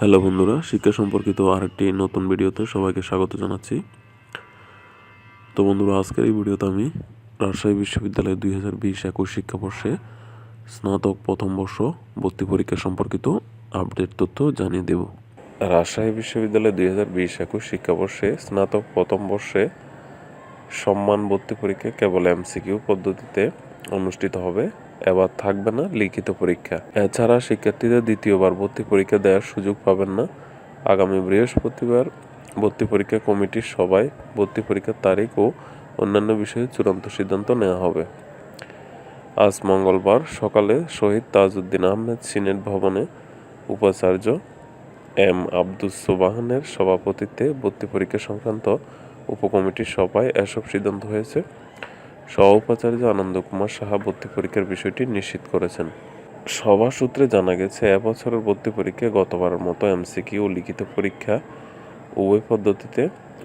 Hello বন্ধুরা, শিক্ষা সম্পর্কিত আরেকটি নতুন ভিডিওতে সবাইকে স্বাগত জানাচ্ছি। তো বন্ধুরা, আজকের এই ভিডিওতে আমি রাজশাহী বিশ্ববিদ্যালয়ের দুই হাজার বিশ একুশ শিক্ষাবর্ষে স্নাতক প্রথম বর্ষ ভর্তি পরীক্ষা সম্পর্কিত আপডেট তথ্য জানিয়ে দেব। রাজশাহী বিশ্ববিদ্যালয় দুই হাজার বিশ একুশ শিক্ষাবর্ষে স্নাতক প্রথম বর্ষে সম্মান ভর্তি পরীক্ষা কেবল এমসিকিউ পদ্ধতিতে অনুষ্ঠিত হবে। এবার থাকবে না লিখিত পরীক্ষা। এছাড়া শিক্ষার্থীদের দ্বিতীয়বার ভর্তি পরীক্ষা দেওয়ার সুযোগ পাবেন না। আগামী বৃহস্পতিবার ভর্তি পরীক্ষা কমিটির সভায় ভর্তি পরীক্ষার তারিখ ও অন্যান্য বিষয়ে চূড়ান্ত সিদ্ধান্ত নেওয়া হবে। আজ মঙ্গলবার সকালে শহীদ তাজউদ্দিন আহমেদ সিনেট ভবনে উপাচার্য এম আব্দুস সোবাহানের সভাপতিত্বে ভর্তি পরীক্ষা সংক্রান্ত উপকমিটির সভায় এসব সিদ্ধান্ত হয়েছে। সহ উপাচার্য আনন্দ কুমার সাহা ভর্তি পরীক্ষার বিষয়টি নিশ্চিত করেছেন। সভা সূত্রে জানা গেছে এবছরের ভর্তি পরীক্ষা গতবারের মতো এমসিকিউ ও লিখিত পরীক্ষা উভয় পদ্ধতিতে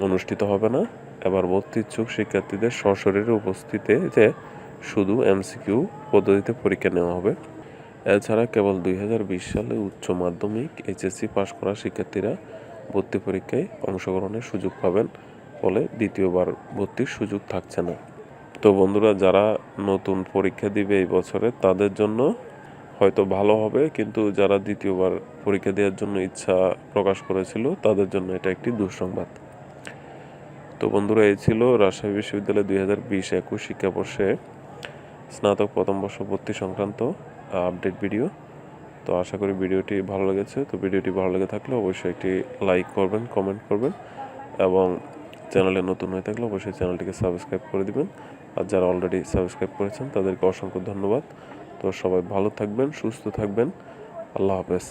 অনুষ্ঠিত হবে না। এবার ভর্তি ইচ্ছুক শিক্ষার্থীদের সশরীরে উপস্থিতিতে শুধু এমসিকিউ পদ্ধতিতে পরীক্ষা নেওয়া হবে, এছাড়া কেবল দুই হাজার বিশ সালে উচ্চ মাধ্যমিক এইচএসসি পাশ করা শিক্ষার্থীরা ভর্তি পরীক্ষায় অংশগ্রহণের সুযোগ পাবেন, ফলে দ্বিতীয়বার ভর্তির সুযোগ থাকছে না। তো বন্ধুরা, যারা নতুন পরীক্ষা দিবে এই বছরে, তাদের জন্য হয়তো ভালো হবে, কিন্তু যারা দ্বিতীয়বার পরীক্ষা দেওয়ার জন্য ইচ্ছা প্রকাশ করেছিল, তাদের জন্য এটা একটি দুঃসংবাদ। তো বন্ধুরা, এই ছিল রাজশাহী বিশ্ববিদ্যালয় দুই হাজার বিশ একুশ শিক্ষাবর্ষে স্নাতক প্রথম বর্ষ ভর্তি সংক্রান্ত আপডেট ভিডিও। তো আশা করি ভিডিওটি ভালো লেগেছে। তো ভিডিওটি ভালো লেগে থাকলে অবশ্যই একটি লাইক করবেন, কমেন্ট করবেন এবং চ্যানেলে নতুন হয়ে থাকলে অবশ্যই চ্যানেলটিকে সাবস্ক্রাইব করে দিবেন। আর যারা অলরেডি সাবস্ক্রাইব করেছেন, তাদেরকে অসংখ্য ধন্যবাদ। তো সবাই ভালো থাকবেন, সুস্থ থাকবেন। আল্লাহ হাফেজ।